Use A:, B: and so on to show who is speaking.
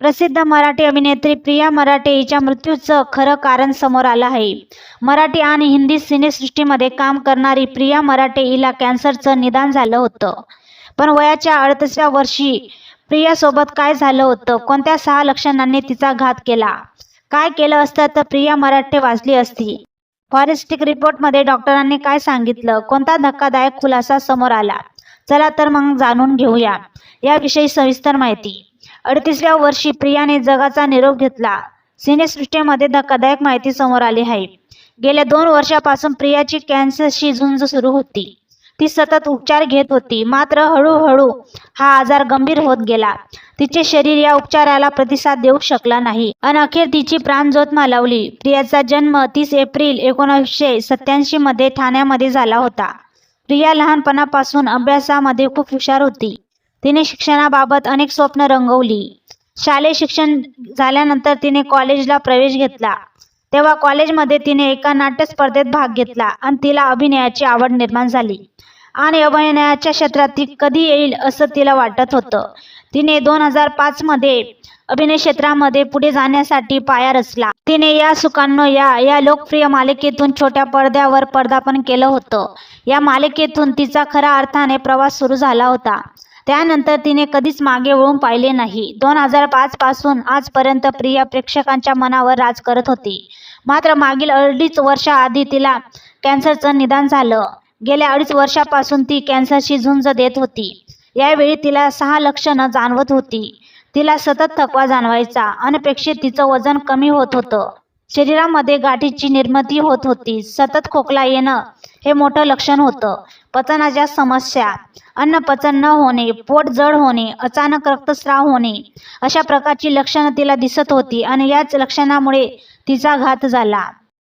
A: प्रसिद्ध मराठी अभिनेत्री प्रिया मराठे हिच्या मृत्यूचं खरं कारण समोर आलं आहे. मराठी आणि हिंदी सिनेसृष्टीमध्ये काम करणारी प्रिया मराठे हिला कॅन्सरचं निदान झालं होतं. पण वयाच्या अडतीसव्या वर्षी प्रियासोबत काय झालं होतं? कोणत्या सहा लक्षणांनी तिचा घात केला? काय केलं असतं? तर प्रिया मराठे वाचली असती. फॉरेस्टिक रिपोर्टमध्ये डॉक्टरांनी काय सांगितलं? कोणता धक्कादायक खुलासा समोर आला? चला तर मग जाणून घेऊया. याविषयी सविस्तर माहिती. अडतीसव्या वर्षी प्रियाने जगाचा निरोप घेतला. सिनेसृष्टीमध्ये धक्कादायक माहिती समोर आली आहे. गेल्या दोन वर्षापासून प्रियाची कॅन्सरशी झुंज सुरू होती. ती सतत उपचार घेत होती. मात्र हळूहळू हा आजार गंभीर होत गेला. तिचे शरीर या उपचाराला प्रतिसाद देऊ शकला नाही. आणि अखेर तिची प्राणज्योत मालवली. प्रियाचा जन्म तीस एप्रिल एकोणीसशे सत्याऐंशी मध्ये ठाण्यामध्ये झाला होता. प्रिया लहानपणापासून अभ्यासामध्ये खूप हुशार होती. तिने शिक्षणाबाबत अनेक स्वप्न रंगवली. शालेय शिक्षण झाल्यानंतर तिने कॉलेजला प्रवेश घेतला. तेव्हा कॉलेजमध्ये तिने एका नाट्य स्पर्धेत भाग घेतला आणि तिला अभिनयाची आवड निर्माण झाली. आणि अभिनयाच्या क्षेत्रात ती कधी येईल असं तिला वाटत होतं. तिने दोन हजार पाचमध्ये अभिनय क्षेत्रामध्ये पुढे जाण्यासाठी पाया रचला. तिने या सुकांनो या या लोकप्रिय मालिकेतून छोट्या पडद्यावर पदार्पण केलं होतं. या मालिकेतून तिचा खऱ्या अर्थाने प्रवास सुरू झाला होता. त्यानंतर तिने कधीच मागे वळून पाहिले नाही. दोन हजार पाचपासून आजपर्यंत प्रिया प्रेक्षकांच्या मनावर राज करत होती. मात्र मागील अडीच वर्षाआधी तिला कॅन्सरचं निदान झालं. गेल्या अडीच वर्षापासून ती कॅन्सरशी झुंज देत होती. यावेळी तिला सहा लक्षणं जाणवत होती. तिला सतत थकवा जाणवायचा. अनपेक्षित तिचं वजन कमी होत होतं. शरीरामध्ये गाठीची निर्मिती होत होती. सतत खोकला येणं हे मोठं लक्षण होतं. पचनाच्या समस्या अन्न पचन न होणे पोट जड होणे अचानक रक्तस्राव होणे अशा प्रकारची लक्षणं तिला दिसत होती आणि याच लक्षणामुळे तिचा घात झाला.